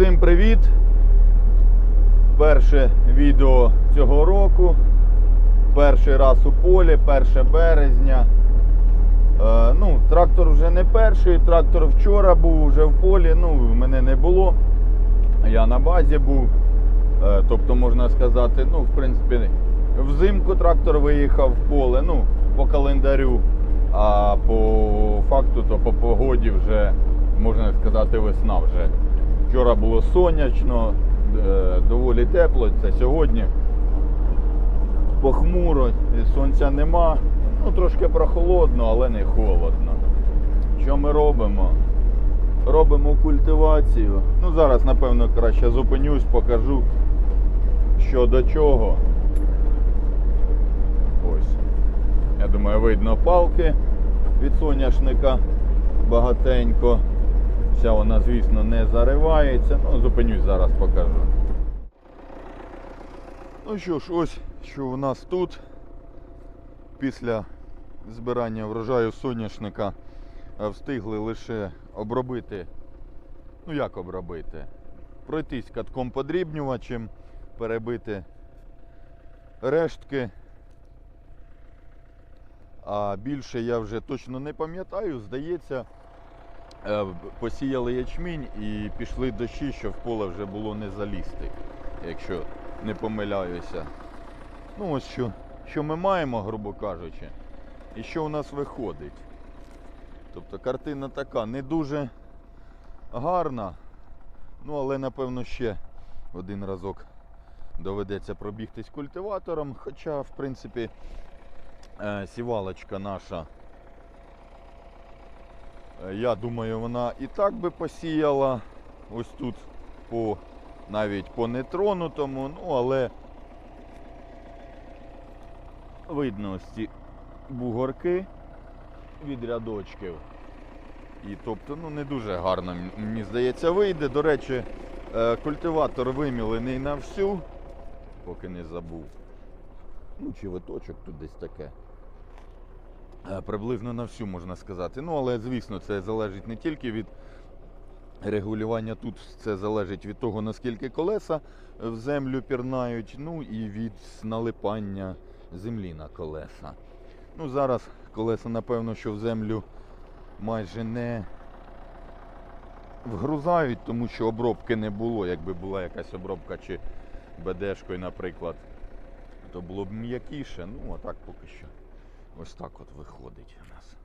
Всім привіт! Перше відео цього року. Перший раз у полі, 1 березня. Е, ну, трактор вже не перший, трактор вчора був вже в полі, ну, мене не було. Я на базі був. Е, тобто, можна сказати, ну, в принципі, взимку трактор виїхав в поле, ну, по календарю, а по факту, то по погоді вже, можна сказати, весна вже. Вчора було сонячно, е, доволі тепло, це сьогодні похмуро, сонця нема. Ну, трошки прохолодно, але не холодно. Що ми робимо? Робимо культивацію. Ну, зараз, напевно, краще зупинюсь, покажу, що до чого. Ось. Я думаю, видно палки від соняшника багатенько. Вся вона, звісно, не заривається. Ну, зупинюсь зараз покажу. Ну що ж, ось що у нас тут після збирання врожаю соняшника е, встигли лише обробити. Ну як обробити? Пройтись катком подрібнювачем, перебити рештки. А більше я вже точно не пам'ятаю, здається, посіяли ячмінь і пішли дощі, що в поле вже було не залізти, якщо не помиляюся. Ну ось що, що ми маємо, грубо кажучи, і що у нас виходить. Тобто картина така не дуже гарна, ну але напевно ще один разок доведеться пробігтись культиватором, хоча, в принципі, е, сівалочка наша, е, я думаю, вона і так би посіяла ось тут по навіть по нетронутому, ну але видно ось ці бугорки від рядочків. І тобто ну, не дуже гарно, мені здається, вийде. До речі, е, культиватор вимілений на всю, поки не забув. Ну, чи виточок тут десь таке. Е, Приблизно на всю можна сказати. Ну, але звісно, це залежить не тільки від регулювання тут, це залежить від того, наскільки колеса в землю пірнають, ну і від налипання землі на колеса. Ну, зараз колеса, напевно, що в землю майже не вгрузають, тому що обробки не було. Якби була якась обробка чи БДшкою, наприклад, то було б м'якіше. Ну, а так поки що ось так от виходить у нас.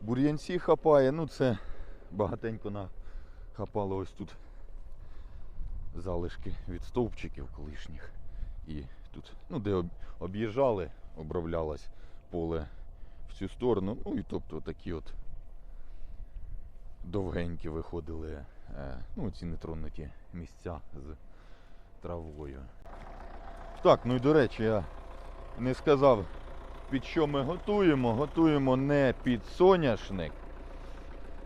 Бур'янці хапає, ну це багатенько нахапало ось тут залишки від стовпчиків колишніх. І тут, ну, де об'їжджали, оброблялось поле в цю сторону. Ну і тобто такі от довгенькі виходили е, ну, ці нетронуті місця з травою. Так, ну і до речі, я не сказав, під що ми готуємо. Готуємо не під соняшник,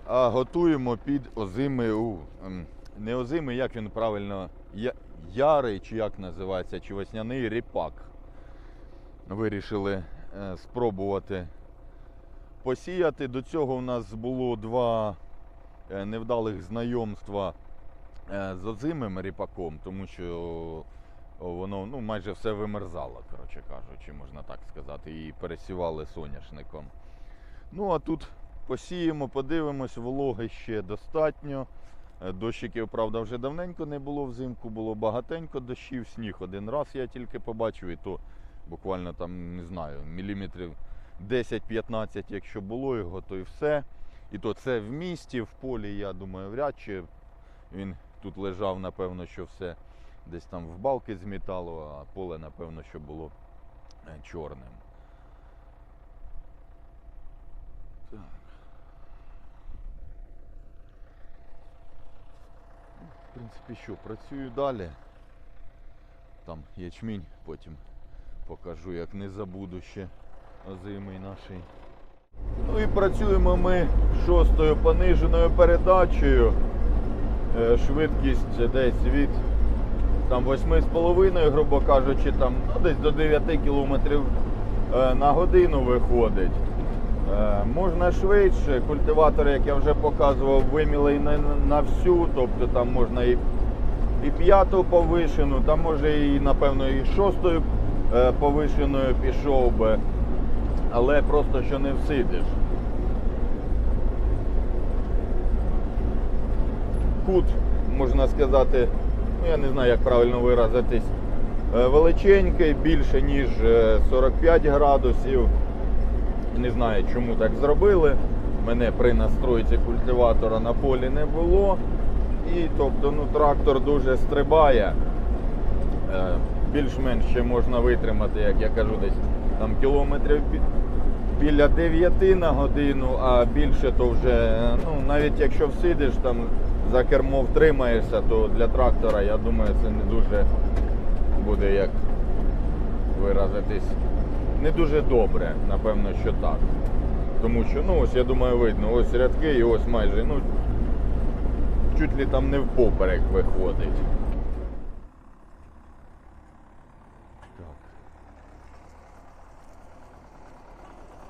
а готуємо під озимий, у, ем, не озимий, як він правильно, ярий, чи як називається, чи весняний ріпак. Вирішили е, спробувати посіяти. До цього у нас було два е, невдалих знайомства е, з озимим ріпаком, тому що воно ну, майже все вимерзало, коротше кажучи, можна так сказати, і пересівали соняшником. Ну а тут посіємо, подивимось, вологи ще достатньо. Е, Дощиків, правда, вже давненько не було взимку, було багатенько дощів, сніг один раз я тільки побачив, і то буквально там, не знаю, міліметрів 10-15, якщо було його, то і все. І то це в місті, в полі, я думаю, вряд чи він тут лежав, напевно, що все десь там в балки змітало, а поле, напевно, що було е, чорним. Так. В принципі, що, працюю далі. Там ячмінь, потім покажу, як не забуду ще озимий наший. Ну і працюємо ми шостою пониженою передачею. Е, Швидкість десь від там 8,5, грубо кажучи, там ну, десь до 9 км на годину виходить. Е, можна швидше. Культиватор, як я вже показував, вимілий на, на всю, тобто там можна і, і п'яту повишену, там може і напевно і шостою е, повишеною пішов би, але просто що не всидиш. Кут, можна сказати, ну я не знаю, як правильно виразитись, е, величенький, більше ніж е, 45 градусів. Не знаю, чому так зробили. Мене при настройці культиватора на полі не було. І тобто ну, трактор дуже стрибає. Е, Більш-менш ще можна витримати, як я кажу, десь там кілометрів біля 9 на годину, а більше то вже, е, ну навіть якщо всидиш там за кермо втримаєшся, то для трактора, я думаю, це не дуже буде як виразитись. Не дуже добре, напевно, що так. Тому що, ну ось я думаю, видно, ось рядки і ось майже, ну, чуть ли там не впоперек виходить.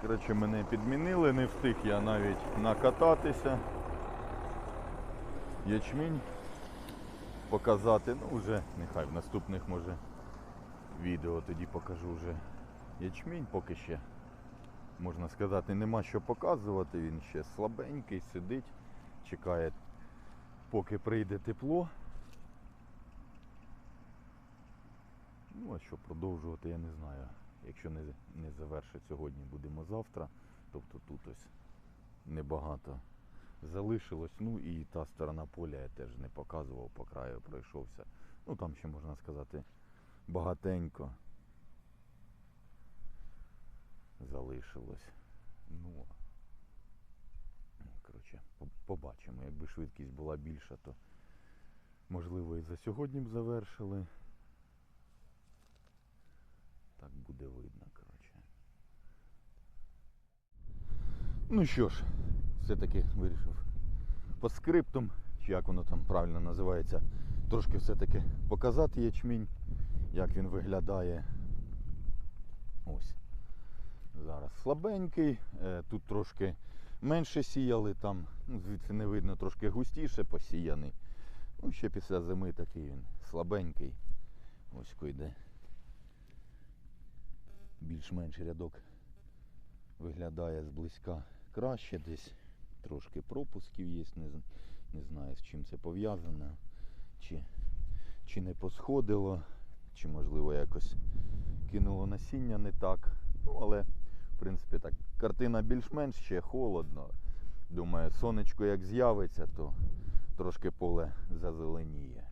Коротше, мене підмінили, не встиг я навіть накататися. Ячмінь показати, ну вже нехай в наступних може відео тоді покажу вже ячмінь, поки ще можна сказати, нема що показувати, він ще слабенький, сидить, чекає, поки прийде тепло. Ну, а що продовжувати, я не знаю. Якщо не, не завершить сьогодні, будемо завтра. Тобто тут ось небагато залишилось. Ну і та сторона поля я теж не показував, по краю пройшовся. Ну там ще можна сказати багатенько залишилось. Ну, коротше, побачимо. Якби швидкість була більша, то можливо і за сьогодні б завершили. Так буде видно, коротше. Ну що ж, все-таки вирішив по скриптум, чи як воно там правильно називається, трошки все-таки показати ячмінь, як він виглядає. Ось. Зараз слабенький, е, тут трошки менше сіяли, там, ну, звідси не видно, трошки густіше посіяний. Ну, ще після зими такий він слабенький. Ось койде. Більш-менш рядок виглядає зблизька краще десь. Трошки пропусків є, не, не знаю з чим це пов'язано. Чи, чи не посходило, чи можливо якось кинуло насіння не так. Ну, але, в принципі, так, картина більш-менш ще холодно. Думаю, сонечко як з'явиться, то трошки поле зазеленіє.